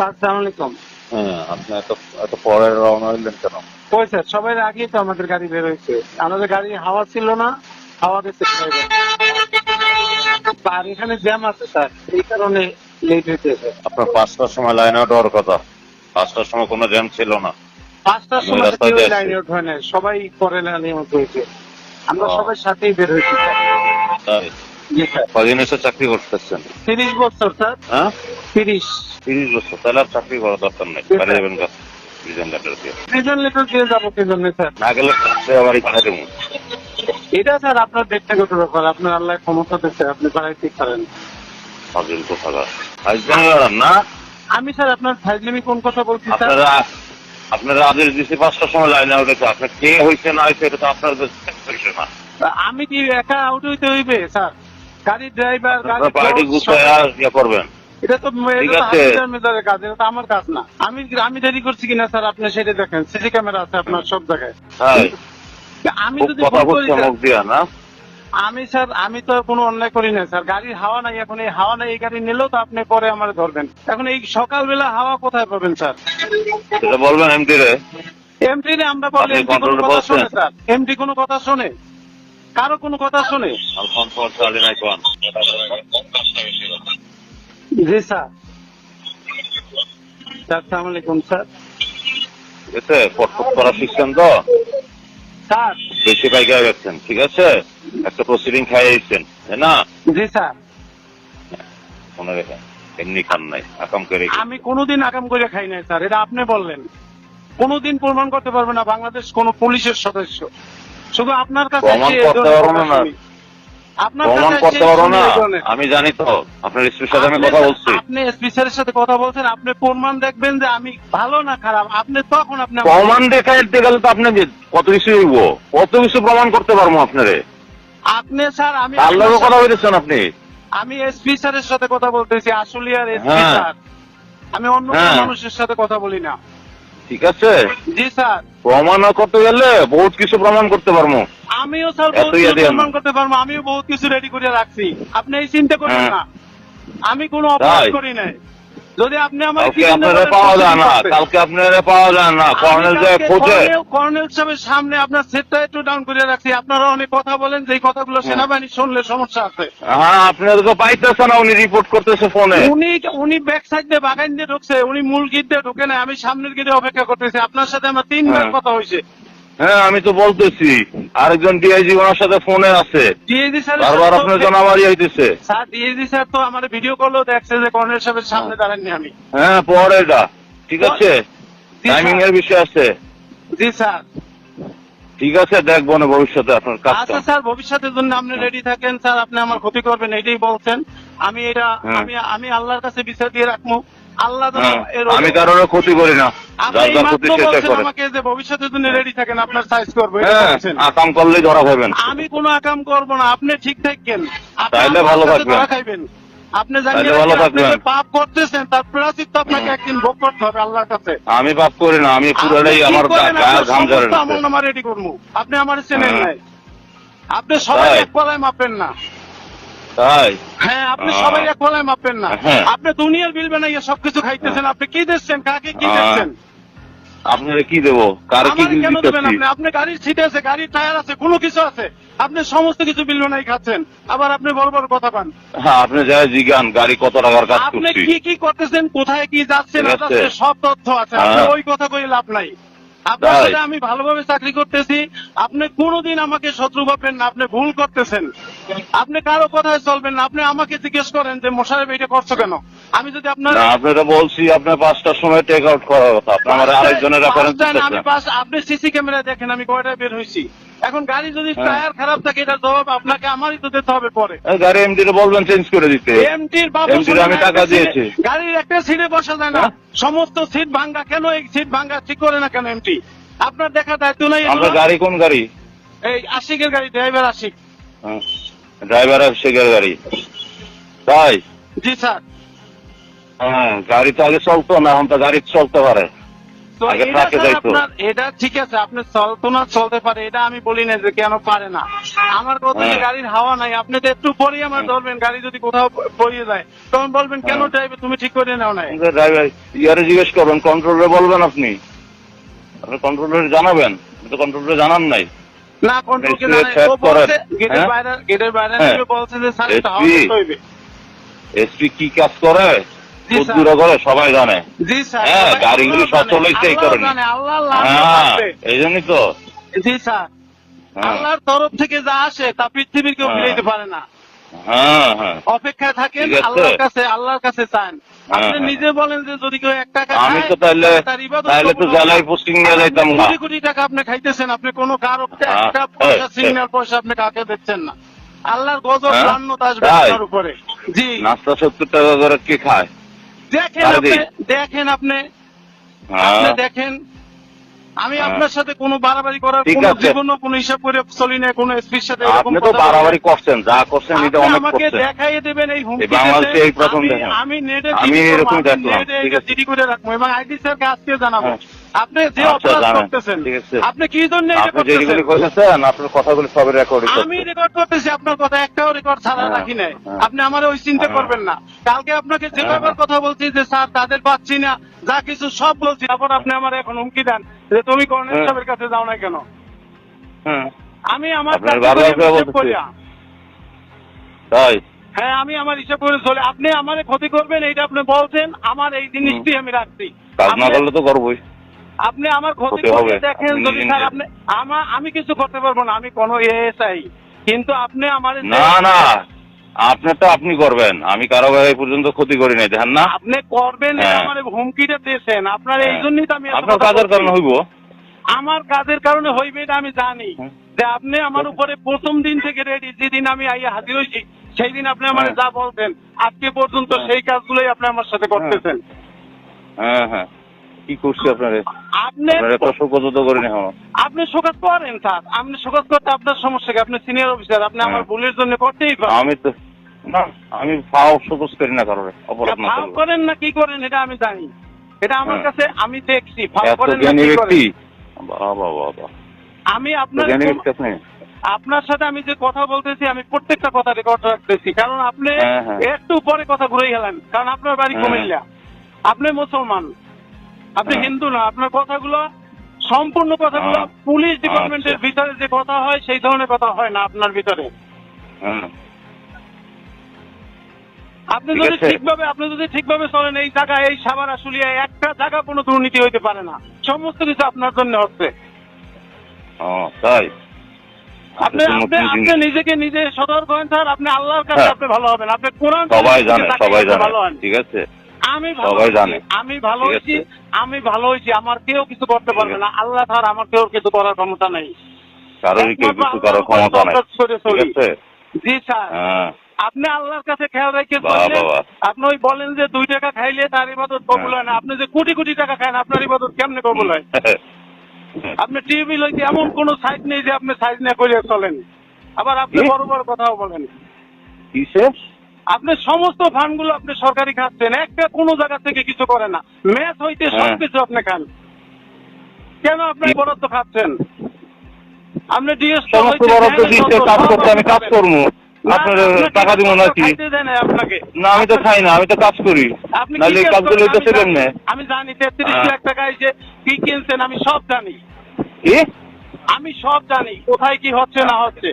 Sir আলাইকুম। হ্যাঁ আপনি এত এত পরে রওনা হইলেন কেন? কই স্যার সবাই আগেই তো আমাদের গাড়ি বের হয়েছে। আমাদের গাড়ি হাওয়া ছিল না হাওয়া ড্রাইভার আর এখানে জ্যাম আছে স্যার এই কারণে লেট হইতেছে। আপনার পাঁচটার সময় লাইন আউট হওয়ার কথা। পাঁচটার সময় কোনো জ্যাম ছিল না। পাঁচটার সময় কেউ লাইনে ওঠে না সবাই পরে লাইনে মতো হয়েছে। আমরা সবাই সাথেই বের হয়েছি স্যার। কদিন এসে চাকরি করতেছেন? তিরিশ বছর স্যার। হ্যাঁ? তিরিশ। তিরিশ বছর তাহলে আর চাকরি করার দরকার নেই। বাড়ি যাবেন কাজ রিজন লেটার দিয়ে। প্রিজন লেটার দিয়ে যাব কি জন্য স্যার না গেলে সে আবার দেবো। এটা স্যার আপনার ব্যক্তিগত ব্যাপার? আপনার আল্লাহ ক্ষমতা দিচ্ছে আপনি বাড়াইতে পারেন ফাজিল তো থাকা না? আমি স্যার আপনার ফাইজলিমি কোন কথা বলছি স্যার? আপনারা আপনারা আদেশ দিচ্ছি পাঁচটার সময় লাইন আউট হয়েছে আপনার কে হয়েছে না হয়েছে এটা তো আপনার না। আমি কি একা আউট হইতে হইবে স্যার? গাড়ির ড্রাইভার গাড়ি পার্টি ইয়ে করবেন। এটা তো কাজ এটা তো আমার কাজ না। আমি আমি দেরি করছি কিনা স্যার আপনি সেটা দেখেন। সিসি ক্যামেরা আছে আপনার সব জায়গায়। আমি যদি আমি স্যার আমি তো কোনো অন্যায় করি না স্যার। গাড়ির হাওয়া নাই এখন এই হাওয়া নাই এই গাড়ি নিলেও তো আপনি পরে আমার ধরবেন। এখন এই সকালবেলা হাওয়া কোথায় পাবেন স্যার? সেটা বলবেন এমডি রে। এমডি রে আমরা বলি এমডি কোনো কথা? শোনে স্যার। এমডি কোনো কথা শোনে? কারও কোনো কথা শোনে? জি স্যার। স্যার সালাম আলাইকুম স্যার। আছে ফটফট করা শিখছেন তো? স্যার। বেশি পাইকা গেছেন ঠিক আছে? একটা প্রসিডিং খাইয়েছেন তাই না? জি স্যার। মনে রেখেন এমনি খান নাই আকাম করে আমি কোনোদিন আগাম করে খাই নাই স্যার এটা আপনি বললেন। কোনোদিন প্রমাণ করতে পারবে না বাংলাদেশ কোন পুলিশের সদস্য। শুধু আপনার কাছে প্রমাণ করতে পারব না। শুনি। আপনার প্রমাণ কাছে করতে পারো না। আমি জানি তো আপনার স্ত্রীর সাথে আমি আপনি- কথা বলছি। আপনি এসপি সাথে কথা বলছেন আপনি প্রমাণ দেখবেন যে আমি ভালো না খারাপ। আপনি তখন আপনি প্রমাণ দেখাইতে গেলে তো আপনি কত কিছু হইব। কত কিছু প্রমাণ করতে পারব আপনারে? আপনি স্যার আমি কথা বলেছেন আপনি। আমি এসপি স্যারের সাথে কথা বলতেছি আসলে আর এসপি হ্যাঁ। স্যার। আমি অন্য হ্যাঁ। মানুষের সাথে কথা বলি না। ঠিক আছে। জি স্যার। প্রমাণ করতে গেলে বহুত কিছু প্রমাণ করতে পারব। আমিও স্যার বহুত কিছু দিও করতে পারব আমিও বহুত কিছু রেডি করে রাখছি। আপনি এই চিন্তা করেন হ্যাঁ। না। আমি কোনো অপরাধ করি নাই। যদি আপনি আমার আপনারা পাওয়া যায় না। কালকে আপনারা পাওয়া যায় না। কর্নেল যায় খোঁজে। কর্নেল সাহেবের সামনে আপনার সেটটা একটু ডাউন করে রাখছি। আপনারা অনেক কথা বলেন যে কথাগুলো সেনাবাহিনী শুনলে সমস্যা আছে। হ্যাঁ আপনারা তো পাইতেছে না উনি রিপোর্ট করতেছে ফোনে উনি উনি ব্যাক সাইড দিয়ে বাগান দিয়ে ঢুকছে। উনি মূল গিট দিয়ে ঢুকে নাই। আমি সামনের গিটে অপেক্ষা করতেছি। আপনার সাথে আমার তিনবার হ্যাঁ। কথা হয়েছে। হ্যাঁ আমি তো বলতেছি আরেকজন ডিআইজি ওনার সাথে ফোনে আছে। স্যার বারবার আপনার জানাবাড়ি হইতেছে স্যার ডিএজি স্যার তো আমার ভিডিও করলেও দেখছে যে কর্নেল সাহেবের সামনে দাঁড়াননি আমি। হ্যাঁ পরে এটা। ঠিক আছে? টাইমিং এর বিষয় আছে। জি স্যার। ঠিক আছে দেখব না ভবিষ্যতে আপনার কাজটা। আচ্ছা স্যার ভবিষ্যতের জন্য আপনি রেডি থাকেন স্যার আপনি আমার ক্ষতি করবেন এটাই বলছেন। আমি এটা হ্যাঁ। আমি আমি আল্লাহর কাছে বিচার দিয়ে রাখব। আল্লাহ হ্যাঁ, আমি কারোর ক্ষতি করি না। আমাকে যে ভবিষ্যতের জন্য রেডি থাকেন আপনার সাইজ করব হ্যাঁ বলছেন। আকাম করলেই ধরা খাবেন আমি কোনো আকাম করব না আপনি ঠিক ভালো থাকবেন। আপনি পাপ করতেছেন তার আপনাকে একদিন ভোগ করতে হবে আল্লাহর কাছে। আমি পাপ করি না আমি পুরোটাই আমার করেন? গায়ের আপনার ঘাম ঝরে আমল নামা রেডি করব। আপনি আমার চেনেন হ্যাঁ। নাই। আপনি সবাই এক পলায় মাপেন না। তাই? হ্যাঁ আপনি সবাই এক মাপেন না। হ্যাঁ। আপনি দুনিয়ার বিল বানাইয়া সবকিছু খাইতেছেন আপনি কি দিচ্ছেন কাকে কি দিচ্ছেন আপনারা কি দেবো? কার কি আমার কেন দেবেন আপনি? আপনি গাড়ির সিট আছে গাড়ির টায়ার আছে কোনো কিছু আছে। আপনি সমস্ত কিছু বিল বানাই খাচ্ছেন। আবার আপনি বড় বড় কথা পান হ্যাঁ আপনি যাই জিগান গাড়ি কত টাকার কাজ আপনি কি কি করতেছেন কোথায় কি যাচ্ছেন। সব তথ্য আছে। আপনি হ্যাঁ। ওই কথা কই লাভ নাই। আপনার? সাথে আমি ভালোভাবে চাকরি করতেছি। আপনি কোনোদিন আমাকে শত্রু ভাববেন না আপনি ভুল করতেছেন। আপনি কারও কথায় চলবেন না। আপনি আমাকে জিজ্ঞেস করেন যে মোশারেফ এটা করছ কেন? আমি যদি আপনার আপনারা বলছি আপনার পাঁচটার সময় টেক আউট করার কথা। আপনি আমার আরেকজনের রেফারেন্স আমি পাঁচ- আপনি সিসি ক্যামেরা দেখেন আমি কয়টা বের হয়েছি এখন গাড়ি যদি হ্যাঁ। টায়ার খারাপ থাকে এটার জবাব আপনাকে আমারই তো দিতে হবে পরে। গাড়ি এমডি রে বলবেন চেঞ্জ করে দিতে। এমটির বাবু আমি টাকা দিয়েছি। গাড়ির একটা সিটে বসা যায় না। হ্যাঁ? সমস্ত সিট ভাঙ্গা কেন এই সিট ভাঙ্গা? ঠিক করে না কেন এমটি আপনার দেখা দায়িত্ব নাই? আপনার গাড়ি কোন গাড়ি? এই আশিকের গাড়ি ড্রাইভার আশিক। ড্রাইভার শেখের গাড়ি। তাই জি স্যার। হ্যাঁ গাড়ি তো আগে চলতো না এখন তো গাড়ি চলতে পারে। আগে এটা ট্রাকে যাইতো। এটা ঠিক আছে আপনি চলতো না চলতে পারে এটা আমি বলি না যে কেন পারে না। আমার কথা হ্যাঁ। গাড়ির হাওয়া নাই আপনি তো একটু পরেই আমার ধরবেন গাড়ি যদি কোথাও পড়িয়ে যায়। তখন বলবেন কেন হ্যাঁ। ড্রাইভার তুমি ঠিক করে নাও নাই? ড্রাইভার ইয়ারে জিজ্ঞেস করবেন কন্ট্রোলারে বলবেন আপনি? আপনি কন্ট্রোলারে জানাবেন? তো কন্ট্রোলারে জানান নাই। না কন্ট্রোল কে ও বলছে গেটের হ্যাঁ? বাইরে গেটের বাইরে হ্যাঁ। নেমে বলছে যে স্যার এটা হইবে এসপি কি কাজ করে দূরে করে সবাই জানে জি স্যার হ্যাঁ, গাড়িগুলো সচল হইছে এই কারণে। হ্যাঁ এই জন্যই তো জি স্যার। আল্লাহর তরফ থেকে যা আসে তা পৃথিবীর কেউ। মিলাইতে পারে না অপেক্ষায় থাকেন আল্লাহর কাছে আল্লাহর কাছে চান। আপনি হ্যাঁ। নিজে বলেন যে যদি কেউ এক টাকা আমি তো তাহলে তাহলে তো কবুল হবে জেলায় না। পোস্টিং নিয়ে যাইতাম না। কোটি কোটি টাকা আপনি খাইতেছেন আপনি কোনো কারও হ্যাঁ। একটা পয়সা সিগন্যাল পয়সা আপনি কাকে দিচ্ছেন না। আল্লাহর গজব হ্যাঁ? লান্নত আপনার উপরে। জি। নাস্তা সত্তর টাকা করে কে খায়? দেখেন আপনি দেখেন আপনি। আপনি হ্যাঁ দেখেন আমি হ্যাঁ। আপনার সাথে কোনো বাড়াবাড়ি করার কোনো। জীবনও কোনো হিসাব করে চলি না কোনো এসপির সাথে এরকম আপনি তো। বাড়াবাড়ি করছেন যা করছেন এটা অনেক আমাকে দেখাইয়ে দেবেন এই হুমকি বাংলাদেশে এই প্রথম আমি- দেখেন। আমি নেটে আমি আমি দেখলাম, ঠিক আছে। জিডি করে রাখব এবং আইডি স্যারকে আজকে জানাব হ্যাঁ। আপনি যে আচ্ছা, অপরাধ করতেছেন। আপনি কি জন্য এটা আপনি যেগুলি করতেছেন আপনার কথাগুলি সবই রেকর্ড আমি রেকর্ড করতেছি আপনার কথা একটাও রেকর্ড ছাড়া হ্যাঁ, রাখি নাই। আপনি আমার ওই চিন্তা। করবেন না কালকে আপনাকে যে। ব্যাপার কথা বলছি যে স্যার তাদের পাচ্ছি না যা কিছু সব বলছি তারপর আপনি আমার এখন হুমকি দেন যে তুমি কর্নেল হ্যাঁ। সাহেবের কাছে যাও না কেন? হ্যাঁ। আমি আমার। তাই? হ্যাঁ আমি আমার হিসাব করে চলে। আপনি আমার ক্ষতি করবেন এইটা আপনি বলছেন আমার এই জিনিসটি আমি রাখছি। কাজ না করলে তো করবোই। আপনি আমার ক্ষতি করে দেখেন যদি স্যার আপনি আমার আমি কিছু করতে পারব না আমি কোনো এএসআই কিন্তু আপনি আমার না না। আপনারটা আপনি করবেন আমি কারও এই পর্যন্ত ক্ষতি করি নাই দেখেন না আপনি করবেন হ্যাঁ। আমার হুমকিটা দিয়েছেন আপনার এই হ্যাঁ। জন্যই তো আমি এত আপনার কথা কাজের বলছি। কারণে হইব আমার কাজের কারণে হইবে এটা আমি জানি হুম। যে আপনি আমার উপরে প্রথম দিন থেকে রেডি যেদিন আমি আইয়া হাজির হয়েছি সেই দিন আপনি আমার হ্যাঁ। যা বলতেন আজকে পর্যন্ত হ্যাঁ। সেই কাজগুলোই আপনি আমার সাথে করতেছেন হ্যাঁ হ্যাঁ কি করছি আপনার? আপনি আপনার তো করি না এখনও। আপনি শোকাজ করেন স্যার। আপনি শোকাজ করতে আপনার সমস্যা কি? আপনি সিনিয়র অফিসার আপনি আমার হ্যাঁ। ভুলের জন্য করতেই পারেন। আমি তো না আমি ফাও শোকস করি না কারোর অপরাধ না ফাও করেন না কি করেন এটা আমি জানি। এটা আমার হ্যাঁ। কাছে আমি দেখছি ফাও করেন না কি করেন? বাবা বাবা। আমি আপনার আপনার সাথে আমি যে কথা বলতেছি আমি প্রত্যেকটা কথা রেকর্ড রাখতেছি। কারণ আপনি হ্যাঁ। একটু পরে কথা ঘুরে গেলেন কারণ আপনার বাড়ি। কুমিল্লা। আপনি মুসলমান। আপনি হ্যাঁ। হিন্দু না আপনার কথাগুলো সম্পূর্ণ কথাগুলো হ্যাঁ। পুলিশ ডিপার্টমেন্টের আচ্ছা। ভিতরে যে কথা হয় সেই ধরনের কথা হয় না আপনার ভিতরে। হ্যাঁ। আপনি যদি ঠিকভাবে আপনি যদি ঠিকভাবে চলেন এই জায়গায় এই সাবার আসলিয়া একটা জায়গা কোনো দুর্নীতি হইতে পারে না। সমস্ত কিছু আপনার জন্য হচ্ছে। তাই? আপনি নতুন আপনি আপনি নিজেকে নিজে সতর্ক হন স্যার। আপনি আল্লাহর কাছে হ্যাঁ। আপনি ভালো হবেন। আপনি কোরআন সবাই জানে সবাই জানে। ঠিক আছে। আমি ভালো সবাই হয়েছি, জানে। আমি ভালো হয়েছি আমি ভালো হয়েছি আমার কেউ কিছু করতে পারবে না। আল্লাহ আমার কেউ কিছু করার ক্ষমতা নেই। কারোরই কেউ কিছু করার ক্ষমতা নাই। ঠিক আছে? জি স্যার। হ্যাঁ। আপনি আল্লাহর কাছে খেয়াল রেখে। আপনি ওই বলেন যে দুই টাকা খাইলে তার ইবাদত কবুল হয় না। আপনি যে কোটি কোটি টাকা খান আপনার ইবাদত কেমনে কবুল হয়? আপনি টিভি লইতে এমন কোন সাইজ নেই যে আপনি সাইজ না করে চলেন। আবার আপনি? বড় বড় কথাও বলেন। কিসে আপনি সমস্ত ফান্ডগুলো আপনি সরকারি খাচ্ছেন একটা কোনো জায়গা থেকে কিছু করে না। ম্যাচ হইতে হ্যাঁ। সবকিছু আপনি খান। কেন আপনি বরাদ্দ খাচ্ছেন? আপনি ডিএস সমস্ত বরাদ্দ কাজ করতে আমি কাজ করব। আপনার টাকা দিব নাকি না আমি তো খাই না আমি তো কাজ করি। আপনি নাহলে কাজ কাজগুলো হইতেছে আমি জানি- কেমনে আমি জানি তেত্রিশ হ্যাঁ। লাখ টাকায় যে কি কিনছেন আমি সব জানি। আমি সব জানি কোথায় কি হচ্ছে না হচ্ছে।